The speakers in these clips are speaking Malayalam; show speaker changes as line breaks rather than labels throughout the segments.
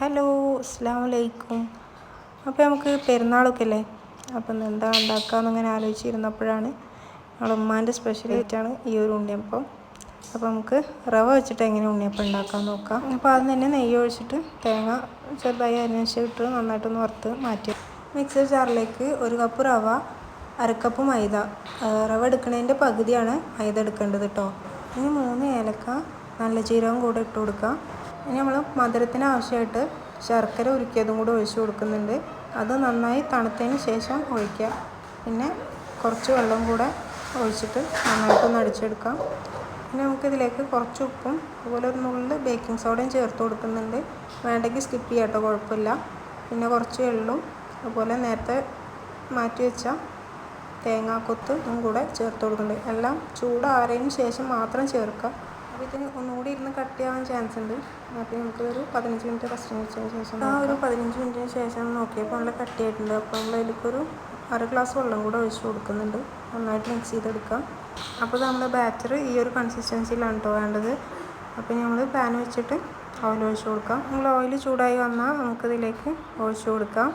ഹലോ അസ്സാം വലൈക്കും അപ്പോൾ നമുക്ക് പെരുന്നാളൊക്കെ അല്ലേ അപ്പം എന്താ ഉണ്ടാക്കാമെന്ന് അങ്ങനെ ആലോചിച്ചിരുന്നപ്പോഴാണ് ഞങ്ങൾ ഉമ്മാന്റെ സ്പെഷ്യൽ ആയിട്ടാണ് ഈ ഒരു ഉണ്ണിയപ്പം. അപ്പോൾ നമുക്ക് റവ വെച്ചിട്ട് എങ്ങനെ ഉണ്ണിയപ്പം ഉണ്ടാക്കാൻ നോക്കാം. അപ്പോൾ അത് തന്നെ നെയ്യ് ഒഴിച്ചിട്ട് തേങ്ങ ചെറുതായി അരിഞ്ഞിട്ട് നന്നായിട്ടൊന്ന് വറുത്ത് മാറ്റി. മിക്സർ ജാറിലേക്ക് ഒരു കപ്പ് റവ അരക്കപ്പ് മൈദ. റവ എടുക്കുന്നതിന്റെ പകുതിയാണ് മൈദ എടുക്കേണ്ടത് കേട്ടോ. ഇനി മൂന്ന് ഏലക്ക നല്ല ജീരകം കൂടെ ഇട്ട് കൊടുക്കാം. ഇനി നമ്മൾ മധുരത്തിന് ആവശ്യമായിട്ട് ശർക്കര ഉരുക്കിയതും കൂടി ഒഴിച്ചു കൊടുക്കുന്നുണ്ട്. അത് നന്നായി തണുത്തതിന് ശേഷം ഒഴിക്കുക. പിന്നെ കുറച്ച് വെള്ളം കൂടെ ഒഴിച്ചിട്ട് നന്നായിട്ടൊന്ന് അടിച്ചെടുക്കാം. പിന്നെ നമുക്കിതിലേക്ക് കുറച്ച് ഉപ്പും അതുപോലെ ഒരു നുള്ളിൽ ബേക്കിംഗ് സോഡയും ചേർത്ത് കൊടുക്കുന്നുണ്ട്. വേണ്ടെങ്കിൽ സ്കിപ്പ് ചെയ്യാട്ടോ കുഴപ്പമില്ല. പിന്നെ കുറച്ച് എള്ളും അതുപോലെ നേരത്തെ മാറ്റി വെച്ച തേങ്ങാക്കൊത്തും കൂടെ ചേർത്ത് കൊടുക്കുന്നുണ്ട്. എല്ലാം ചൂടാറിയതിന് ശേഷം മാത്രം ചേർക്കുക. അപ്പോൾ ഇത് ഒന്നുകൂടി ഇരുന്ന് കട്ടിയാവാൻ ചാൻസ് ഉണ്ട്. അപ്പോൾ നമുക്കൊരു പതിനഞ്ച് മിനിറ്റ് റെസ്റ്റ് വെച്ചതിന് ശേഷം ആ ഒരു പതിനഞ്ച് മിനിറ്റിന് ശേഷം നോക്കിയപ്പോൾ നല്ല കട്ടിയായിട്ടുണ്ട് അപ്പോൾ നമ്മൾ അതിലേക്കൊരു അര ഗ്ലാസ് വെള്ളം കൂടെ ഒഴിച്ച് കൊടുക്കുന്നുണ്ട്. നന്നായിട്ട് മിക്സ് ചെയ്തെടുക്കാം. അപ്പോൾ നമ്മുടെ ബാറ്റർ ഈ ഒരു കൺസിസ്റ്റൻസിയിലാണ് കേട്ടോ വേണ്ടത്. അപ്പോൾ നമ്മൾ പാൻ വെച്ചിട്ട് ഓയിൽ ഒഴിച്ച് കൊടുക്കാം. നമ്മൾ ഓയിൽ ചൂടായി വന്നാൽ നമുക്കിതിലേക്ക് ഒഴിച്ചു കൊടുക്കാം.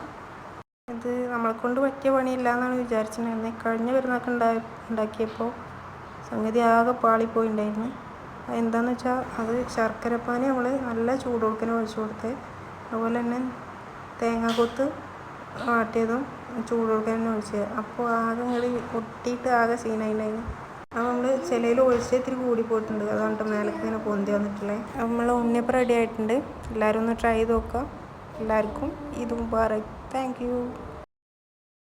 ഇത് നമ്മളെ കൊണ്ട് പറ്റിയ പണിയില്ല എന്നാണ് വിചാരിച്ചിട്ടുണ്ടായിരുന്നത്. കഴിഞ്ഞ പെരുന്നാൾക്ക് ഉണ്ടായി ഉണ്ടാക്കിയപ്പോൾ സംഗതി ആകെ പാളിപ്പോയിണ്ടായിരുന്നു. എന്താണെന്ന് വെച്ചാൽ അത് ശർക്കരപ്പാനി നമ്മൾ നല്ല ചൂടോടുക്കനെ ഒഴിച്ച് കൊടുത്ത് അതുപോലെ തന്നെ തേങ്ങ കൊത്ത് ആട്ടിയതും ചൂടോടുക്കനെ ഒഴിച്ച്. അപ്പോൾ ആകെ ഇങ്ങോട്ട് ഒട്ടിയിട്ട് ആകെ സീനായിട്ടുണ്ടായിരുന്നു അപ്പോൾ നമ്മൾ ചിലയിൽ ഒഴിച്ച് ഇത്തിരി കൂടി പോയിട്ടുണ്ട്. അതാണ് മേലേക്ക് ഇങ്ങനെ പൊന്തി വന്നിട്ടുള്ളത് നമ്മൾ ഉണ്ണിയപ്പം റെഡി ആയിട്ടുണ്ട്. എല്ലാവരും ഒന്ന് ട്രൈ ചെയ്ത് നോക്കുക എല്ലാവർക്കും ഇതും പറയും താങ്ക് യു.